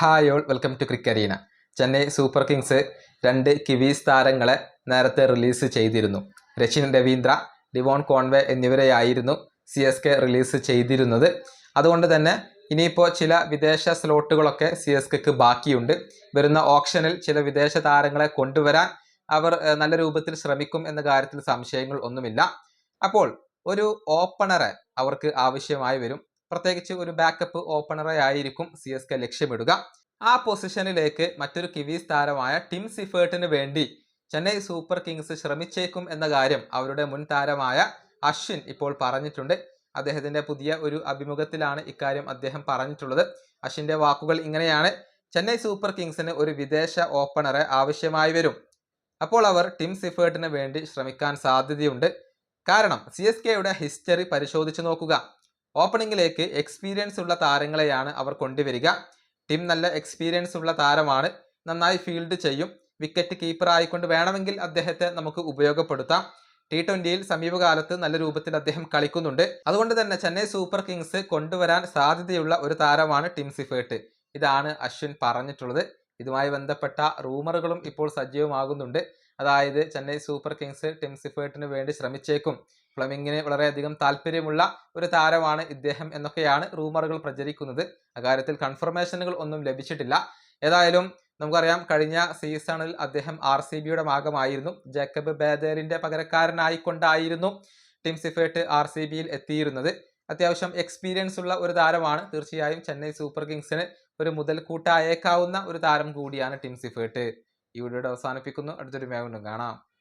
Hi all welcome to Cricarena Chennai super kings രണ്ട് Kiwis താരങ്ങളെ നേരത്തെ റിലീസ് ചെയ്തിരുന്നു. രച്ചിൻ രവീന്ദ്ര ഡിവോൺ കോൺവേ എന്നിവരെയായിരുന്നു സി എസ് കെ റിലീസ് ചെയ്തിരുന്നത്. അതുകൊണ്ട് തന്നെ ഇനിയിപ്പോൾ ചില വിദേശ സ്ലോട്ടുകളൊക്കെ സി എസ് കെക്ക് ബാക്കിയുണ്ട്. വരുന്ന ഓപ്ഷനിൽ ചില വിദേശ താരങ്ങളെ കൊണ്ടുവരാൻ അവർ നല്ല രൂപത്തിൽ ശ്രമിക്കും എന്ന കാര്യത്തിൽ സംശയങ്ങൾ ഒന്നുമില്ല. അപ്പോൾ ഒരു ഓപ്പണറെ അവർക്ക് ആവശ്യമായി വരും. പ്രത്യേകിച്ച് ഒരു ബാക്കപ്പ് ഓപ്പണറെ ആയിരിക്കും സി എസ് കെ ലക്ഷ്യമിടുക. ആ പൊസിഷനിലേക്ക് മറ്റൊരു കിവീസ് താരമായ ടിം സിഫേർട്ടിന് വേണ്ടി ചെന്നൈ സൂപ്പർ കിങ്സ് ശ്രമിച്ചേക്കും എന്ന കാര്യം അവരുടെ മുൻ താരമായ അശ്വിൻ ഇപ്പോൾ പറഞ്ഞിട്ടുണ്ട്. അദ്ദേഹത്തിന്റെ പുതിയ ഒരു അഭിമുഖത്തിലാണ് ഇക്കാര്യം അദ്ദേഹം പറഞ്ഞിട്ടുള്ളത്. അശ്വിന്റെ വാക്കുകൾ ഇങ്ങനെയാണ്. ചെന്നൈ സൂപ്പർ കിങ്സിന് ഒരു വിദേശ ഓപ്പണറെ ആവശ്യമായി വരും. അപ്പോൾ അവർ ടിം സിഫേർട്ടിന് വേണ്ടി ശ്രമിക്കാൻ സാധ്യതയുണ്ട്. കാരണം സി എസ് കെയുടെ ഹിസ്റ്ററി പരിശോധിച്ചു നോക്കുക. ഓപ്പണിംഗിലേക്ക് എക്സ്പീരിയൻസ് ഉള്ള താരങ്ങളെയാണ് അവർ കൊണ്ടുവരിക. ടീം നല്ല എക്സ്പീരിയൻസ് ഉള്ള താരമാണ്. നന്നായി ഫീൽഡ് ചെയ്യും. വിക്കറ്റ് കീപ്പർ ആയിക്കൊണ്ട് വേണമെങ്കിൽ അദ്ദേഹത്തെ നമുക്ക് ഉപയോഗപ്പെടുത്താം. ടി ട്വന്റിയിൽ സമീപകാലത്ത് നല്ല രൂപത്തിൽ അദ്ദേഹം കളിക്കുന്നുണ്ട്. അതുകൊണ്ട് തന്നെ ചെന്നൈ സൂപ്പർ കിങ്സ് കൊണ്ടുവരാൻ സാധ്യതയുള്ള ഒരു താരമാണ് ടിം സിഫേർട്ട് ഇതാണ് അശ്വിൻ പറഞ്ഞിട്ടുള്ളത്. ഇതുമായി ബന്ധപ്പെട്ട റൂമറുകളും ഇപ്പോൾ സജീവമാകുന്നുണ്ട്. അതായത് ചെന്നൈ സൂപ്പർ കിങ്സ് ടിം സിഫേർട്ടിന് വേണ്ടി ശ്രമിച്ചേക്കും. ഫ്ലമിങ്ങിന് വളരെയധികം താല്പര്യമുള്ള ഒരു താരമാണ് ഇദ്ദേഹം എന്നൊക്കെയാണ് റൂമറുകൾ പ്രചരിക്കുന്നത്. അക്കാര്യത്തിൽ കൺഫർമേഷനുകൾ ഒന്നും ലഭിച്ചിട്ടില്ല. ഏതായാലും നമുക്കറിയാം കഴിഞ്ഞ സീസണിൽ അദ്ദേഹം ആർ സി ബിയുടെ ഭാഗമായിരുന്നു. ജേക്കബ് ബേദേലിന്റെ പകരക്കാരനായിക്കൊണ്ടായിരുന്നു ടിം സിഫേർട്ട് ആർ സി ബിയിൽ എത്തിയിരുന്നത്. അത്യാവശ്യം എക്സ്പീരിയൻസ് ഉള്ള ഒരു താരമാണ്. തീർച്ചയായും ചെന്നൈ സൂപ്പർ കിങ്സിന് ഒരു മുതൽക്കൂട്ടായേക്കാവുന്ന ഒരു താരം കൂടിയാണ് ടിം സിഫേർട്ട് ഈ വീഡിയോയുടെ അവസാനിപ്പിക്കുന്നു. അടുത്തൊരു മേഖല കാണാം.